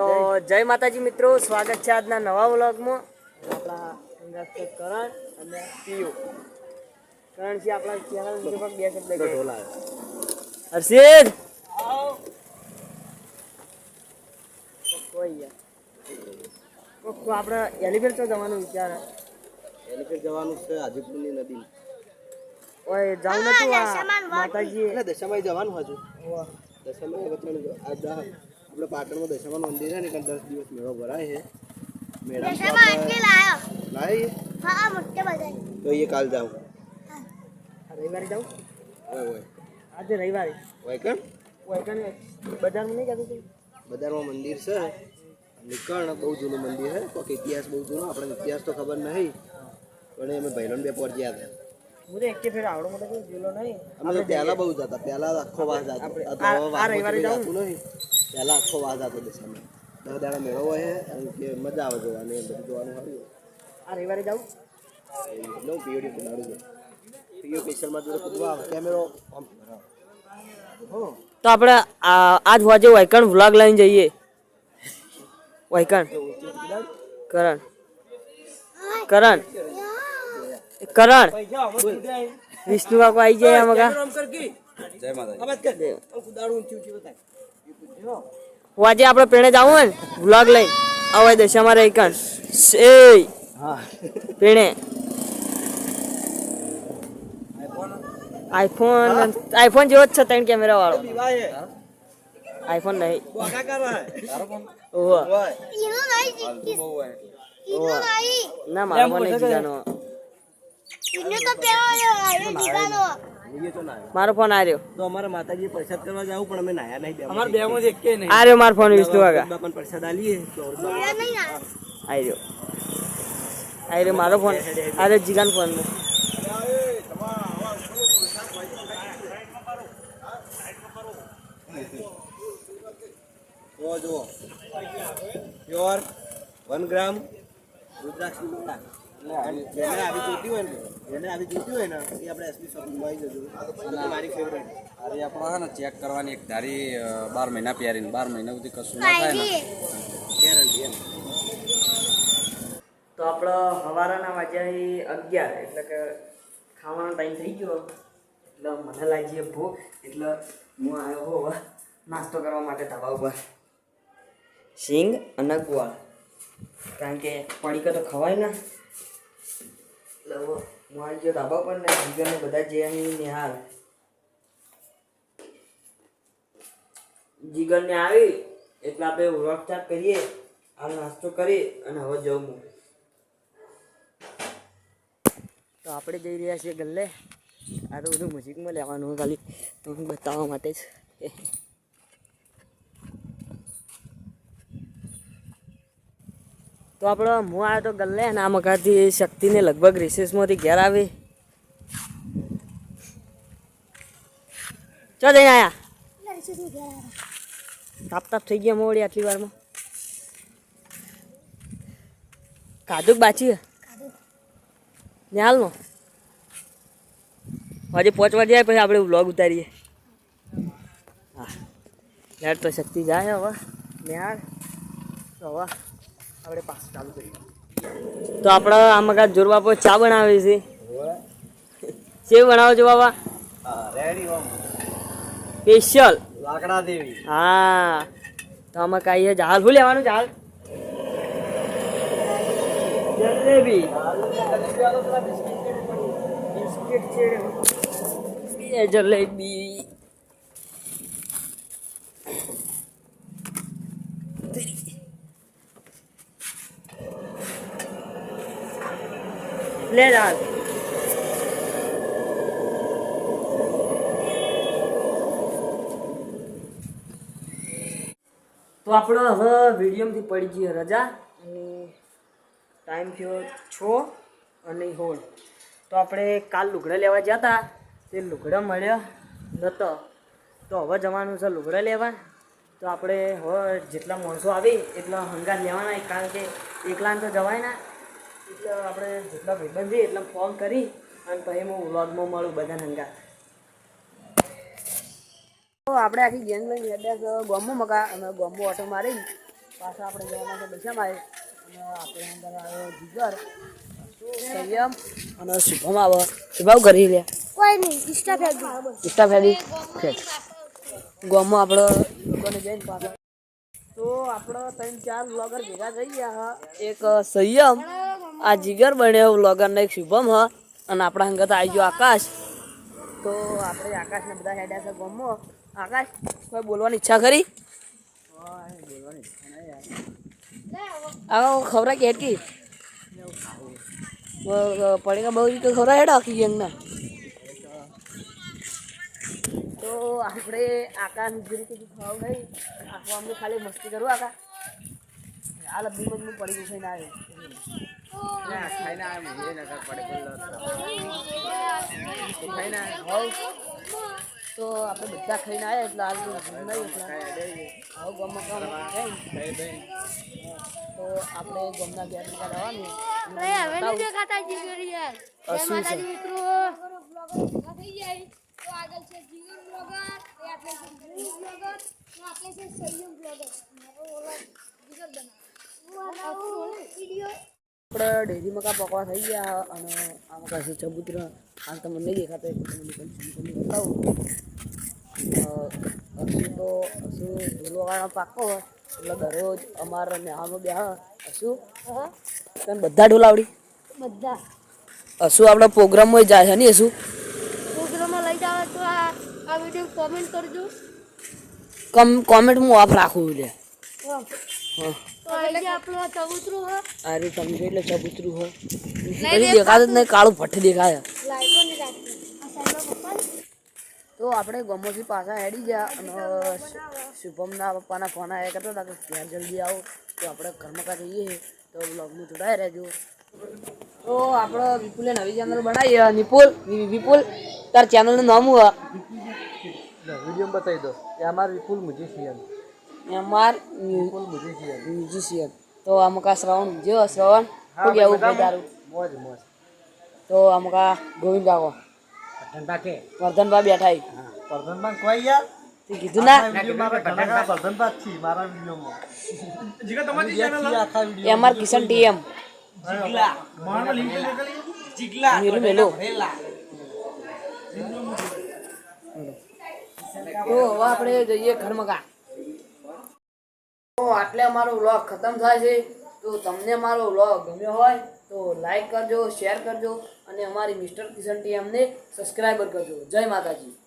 તો જય માતાજી મિત્રો સ્વાગત છે આજના નવા વ્લોગમાં. આપણા કરણ અને પિયુ. કરણ છે આપણા ચેનલ પણ બે શબ્દ હર્ષિદ! કોઈ આપણે એલિફેન્ટ તો જવાનું વિચાર. એલિફેન્ટ જવાનું છે હાજીપુરની નદી ઓય જાવ નતું આ માતાજી એટલે દશામાં જવાનું હજુ. ઓહ, દશામાં વચ્ચે આ આપણે પાટણમાં દશામાં મંદિર છે ને કારણ દસ દિવસ મેળો ભરાય છે મેળા લાવી તો એ કાલ જાઉં આ રવિવારે જાઉં હોય હોય આજે રવિવારે હોય કેમ ઓય કણ બજારમાં નહીં જતું તું બજારમાં મંદિર છે નીકળ બહુ જૂનું મંદિર છે કોઈક ઇતિહાસ બહુ જૂનો આપણને ઇતિહાસ તો ખબર નહીં પણ અમે ભાઈલોને બે પોર ગયા હતા હું તો એકે ફેર આવડો મોટો કોઈ જેલો નહીં અમે તો પહેલા બહુ જતા પહેલા આખો વાસ જતો આપણે આ તો આ- હવે આ વાસમાં રવિવારે કોઈ જાવું? જાતું નહીં પહેલા આખો વાસ હતો દશામાં દર દાડા મેળો હોય છે કે મજા આવે જોવાની એમ બધું જોવાનું સારું આ રવિવારે જાઉં નો પીઓડી કુદાડું છું. પીઓ સ્પેશિયલમાં જોડે કૂદવા કેમેરો આમ. તો આપણે આ- આજ વાજે વાયકણ વ્લોગ લઈને જઈએ. વાયકણ કરણ. કરણ. કરણ. વિષ્ણુ કાકો આવી જાય આમાં કા? જય માતાજી આજે આપણે પેણે જવું હોય ને વ્લોગ લઈ. અવાય દશામાં અમારે એક એ પેણે. આઈફોન આઈફોન જેવો જ છે ત્રણ કેમેરા વાળો. આઈફોન નહીં. ઓહો મને ના મારો ફોન નહીં જીગાનો મારો ફોન આ રહ્યો તો અમારે માતાજી પ્રસાદ કરવા જાવ પણ અમે નાયા નહીં અમારે બે માં આ રહ્યો મારો ફોન વિષ્ણુ કાકા પણ પ્રસાદ આલીએ તો આઈ રહ્યો આઈ રહ્યો મારો ફોન આ રહ્યો જીગાનો ફોન જો જુઓ પ્યોર વન ગ્રામ રુદ્રાક્ષ જેને આવી જોતી હોય ને. જેને આવી જોતી હોય ને એ આપણે એસપી શોપિંગમાં આવી જજો. અને મારી ફેવરેટ અરે આપણે ને ચેક કરવાની એક ધારી બાર મહિના પહેરીને બાર મહિના સુધી કશું ના થાય ને. ગેરંટી એમ. તો આપણો હવારાના વાગ્યા અગિયાર એટલે કે ખાવાનો ટાઈમ થઈ ગયો. એટલે મને લાગી ભૂખ એટલે હું આવ્યો હો. નાસ્તો કરવા માટે ધાબા ઉપર. સિંગ અને ગુવાળ કારણ કે પડીકા તો ખવાય ના. એટલે હવે હું ધાબા પર ને જીગરને બધા જે અહીં નિહાળ. જીગરને આવી, એટલે આપણે વ્લોગ કરીએ, હાલ નાસ્તો કરી અને હવે જવું તો આપણે જઈ રહ્યા છીએ ગલ્લે. આ તો બધું મ્યુઝિકમાં લેવાનું ખાલી. તો હું બતાવવા માટે જ. તો આપણો હું આવ્યો તો ગલ્લે અને આ મકાથી શક્તિને લગભગ રિસેસમાંથી ઘેર આવી. ચો જઈને આયા. તાપ તાપ થઈ ગયા મોડી આટલી વારમાં. કાજુક બાચી નિહાલનો આજે પાંચ વાગે જાય પછી આપણે વ્લોગ ઉતારીએ. હા. યાર તો શક્તિ જાય હવે. નિહાળ તો હવે આપણે પાસ ચાલુ કરીએ. તો આપણે આ મગા જોર બાપો ચા બનાવે છે. સેવ બનાવો છો બાબા? સ્પેશિયલ લાકડા દેવી હા. તો આમાં કાંઈ જ હાલ શું લેવાનું છે હાલ જલેબી બે જલેબી. હાલ તો આપણે હવે વિડીયોમાંથી પડી જઈએ રજા અને ટાઈમ થયો છો અને હોળ તો આપણે કાલ લુગડા લેવા ગયા હતા તે લુગડા મળ્યા નતો. તો હવે જવાનું છે લુગડા લેવા. તો આપણે હવે જેટલા માણસો આવી એટલા હંગાત લેવાના કારણ કે એકલાને તો જવાય ના. એટલે આપણે જેટલા ભાઈબંધ છીએ એટલા ફોન કરી અને પછી હું વ્લોગમાં મળું બધાને હંગાત તો આપણે આખી ગેંગ લઈને હેડ્યા ગોમો મકા અમે ગોમો ઓટો મારી પાછા આપણે જવા માટે પૈસા મારે અને આપણે અંદર આવ્યો જીગર સંયમ અને શુભમ આવે. શુભાવ કરી લે. કોઈ નહીં ઇન્સ્ટા ફેરી ઇન્સ્ટા ફેર ગામમાં આપણે લોકોને જઈને પાછા. તો આપણો ત્રણ ચાર વ્લોગર ભેગા થઈ ગયા એક સંયમ આ જીગર બન્યો વ્લોગર ને એક શુભમ હ, અને આપણા સંગત આવી ગયો આકાશ. તો આપણે આકાશને બધા હેડ્યા છે ગમો. આકાશ, કોઈ બોલવાની ઈચ્છા ખરી? આ ખવરા કે હેડકી? પડેગા બહુ રીતે ખવરા હેડા આખી ગેંગના. તો આપણે આકાશ જેવી કીધું ખાવ નહીં આખો અમને ખાલી મસ્તી કરું, આકા. આ લબ્બી મજનું પડી ગયું છે આવ્યો તો આપણે બધા ખાઈને આવ્યા એટલે હાલ તો નહીં. તો આપણે ગમના ઘેર નીકળ આવવાનું અરે હવે નહીં દેખાતા જીગર યાર જય શું છે? માતાજી મિત્રો થઈ જાય તો આગળ છે જીગર બ્લોગર એ આપણે છે ભૂ બ્લોગર ને આપણે છે સંયમ બ્લોગર મારો ઓલો જીગર બનાવ વિડિયો આપણે ડેરી મકા પકવા થઈ ગયા અને આમાં મકા ચબુત્ર? હાલ તમને નહીં દેખાતો તમને બતાવું. હશું તો હશું ઢોલવાળા પાકો એટલે દરરોજ અમારા નેહામાં બે હશું તને બધા ઢોલ આવડી બધા. હસુ આપણા પ્રોગ્રામમાં જાય છે ને હશું પ્રોગ્રામમાં લઈ જાવ તો આ વીડિયો કોમેન્ટ કરજો. કમ કોમેન્ટ હું ઓફ રાખું લે. હા. હા. તો અહીં જે આપણો ચબૂતરું હોય કઈ દેખાતું. જ નહીં કાળું ફટ દેખાય. તો આપણે ગમોથી પાછા હેડી ગયા અને શુભમના પપ્પાના ફોન આવ્યા કરતા હતા કે ત્યાં જલ્દી આવો. તો આપણે ઘરમાં કા જઈએ. તો બ્લોગમાં જોડાઈ રહેજો. તો આપણે વિપુલે નવી ચેનલ બનાવી નિપુલ વિપુલ તાર ચેનલનું નામ હું? વીડિયો બતાવી દો. કે અમાર વિપુલ મ્યુઝિશિયન એમઆર મ્યુઝિશિયન તો અમુકા શ્રવણ જો શ્રવણ કહેવું ભાઈ તારું મોજ મોજ. તો અમુકા ગોવિંદ કાકો વર્ધનભાઈ બેઠા. પરધનબાન કોઈ યાર? તે કીધું ના. MR Kishan TM. મેલું. મેલું તો હવે આપણે જઈએ ઘરમાં આટલે અમારો વ્લોગ ખતમ થાય છે. તો તમને અમારો વ્લોગ ગમ્યો હોય તો લાઈક કરજો શેર કરજો અને અમારી મિસ્ટર કિશન ટીએમને સબસ્ક્રાઈબર કરજો. જય માતાજી.